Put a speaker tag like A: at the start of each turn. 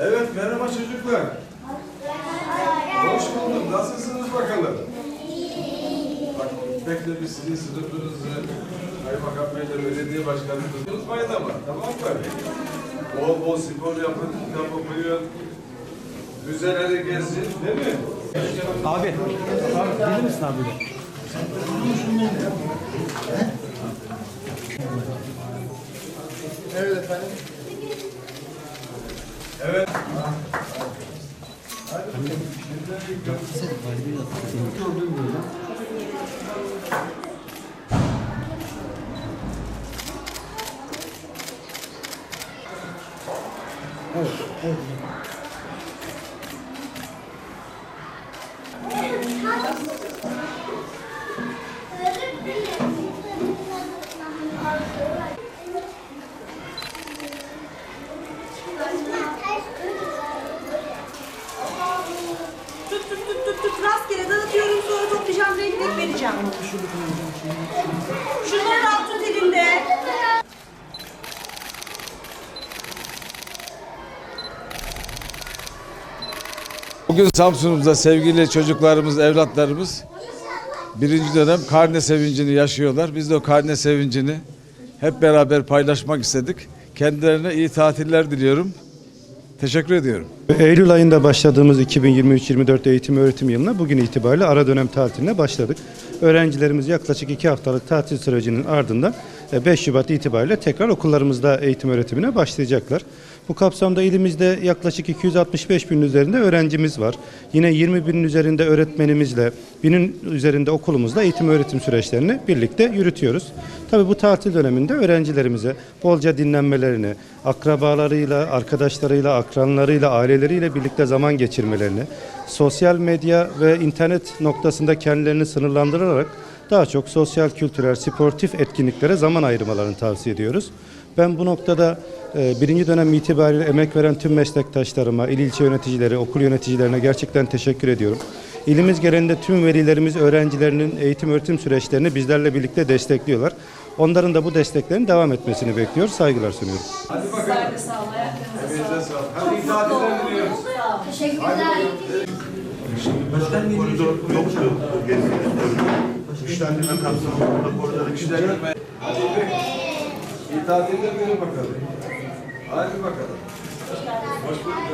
A: Evet merhaba çocuklar. Hoş bulduk. Nasılsınız bakalım? Bak bekle biz sizin sınıfınızı Kaymakam Bey'le belediye başkanımızı unutmayın ama tamam mı? Bol bol spor yapın, kitap okuyun. Müzeleri gezin değil mi?
B: Abi, abi gelir misin abi?
A: Evet.
C: Evet. Evet, evet. Tut tut tut tut rastgele dağıtıyorum sonra toplayacağım renk renk vereceğim. Şunları al tut elinde.
A: Bugün Samsun'umuzda sevgili çocuklarımız, evlatlarımız birinci dönem karne sevincini yaşıyorlar. Biz de o karne sevincini hep beraber paylaşmak istedik. Kendilerine iyi tatiller diliyorum. Teşekkür ediyorum.
D: Eylül ayında başladığımız 2023-24 eğitim öğretim yılına bugün itibariyle ara dönem tatiline başladık. Öğrencilerimiz yaklaşık 2 haftalık tatil sürecinin ardından e, 5 Şubat itibariyle tekrar okullarımızda eğitim öğretimine başlayacaklar. Bu kapsamda ilimizde yaklaşık 265 bin üzerinde öğrencimiz var. Yine 20 binin üzerinde öğretmenimizle, binin üzerinde okulumuzda eğitim öğretim süreçlerini birlikte yürütüyoruz. Tabii bu tatil döneminde öğrencilerimize bolca dinlenmelerini, akrabalarıyla, arkadaşlarıyla, akranlarıyla, aileleriyle birlikte zaman geçirmelerini, sosyal medya ve internet noktasında kendilerini sınırlandırarak daha çok sosyal, kültürel, sportif etkinliklere zaman ayırmalarını tavsiye ediyoruz. Ben bu noktada e, birinci dönem itibariyle emek veren tüm meslektaşlarıma, il ilçe yöneticileri, okul yöneticilerine gerçekten teşekkür ediyorum. İlimiz genelinde tüm velilerimiz öğrencilerinin eğitim öğretim süreçlerini bizlerle birlikte destekliyorlar. Onların da bu desteklerin devam etmesini bekliyoruz. Saygılar sunuyorum.
A: Hadi bakalım. Sağlık. Hadi iyi tatiller diliyoruz.
E: Koridor yoktu. Güçlendirme kapsamında koridor
A: Güçlendirme. Hadi. İyi tatiller verin bakalım. Hadi bakalım. Hoş bulduk.